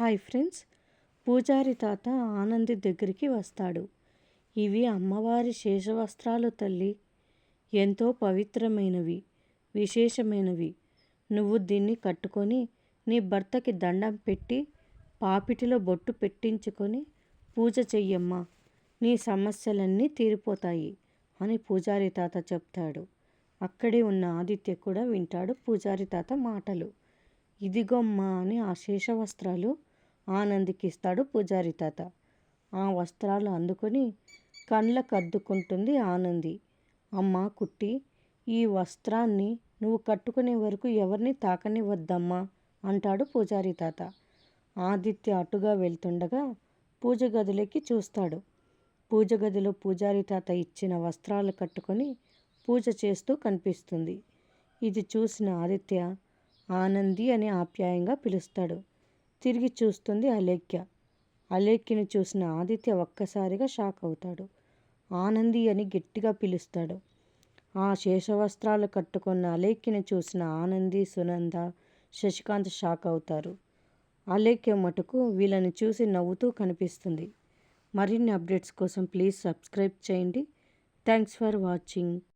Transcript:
Hi friends. పూజారి తాత ఆనంది దగ్గరికి వస్తాడు. ఇవి అమ్మవారి శేషవస్త్రాలు తల్లి. ఎంతో పవిత్రమైనవి విశేషమైనవి. నువ్వు దీన్ని కట్టుకొని నీ భర్తకి దండం పెట్టి పాపిటిలో బొట్టు పెట్టించుకొని పూజ చెయ్యమ్మా. నీ సమస్యలన్నీ తీరిపోతాయి అని పూజారి తాత చెప్తాడు. అక్కడే ఉన్న ఆదిత్య కూడా వింటాడు పూజారి తాత మాటలు. ఇదిగోమ్మా అని ఆ శేషవస్త్రాలు ఆనందికి ఇస్తాడు పూజారి తాత. ఆ వస్త్రాలు అందుకొని కళ్ళకు అద్దుకుంటుంది ఆనంది. అమ్మ కుట్టి ఈ వస్త్రాన్ని నువ్వు కట్టుకునే వరకు ఎవరిని తాకనివద్దమ్మా అంటాడు పూజారి తాత. ఆదిత్య అటుగా వెళ్తుండగా పూజ గదిలోకి చూస్తాడు. పూజ గదిలో పూజారి తాత ఇచ్చిన వస్త్రాలు కట్టుకొని పూజ చేస్తూ కనిపిస్తుంది. ఇది చూసిన ఆదిత్య ఆనంది అని ఆప్యాయంగా పిలుస్తాడు. తిరిగి చూస్తుంది అలేఖ్య. అలేఖ్యని చూసిన ఆదిత్య ఒక్కసారిగా షాక్ అవుతాడు. ఆనంది అని గట్టిగా పిలుస్తాడు. ఆ శేషవస్త్రాలు కట్టుకున్న అలేఖ్యను చూసిన ఆనంది సునంద శశికాంత్ షాక్ అవుతారు. అలేఖ్య మటుకు వీళ్ళని చూసి నవ్వుతూ కనిపిస్తుంది. మరిన్ని అప్డేట్స్ కోసం ప్లీజ్ సబ్స్క్రైబ్ చేయండి. Thanks for watching.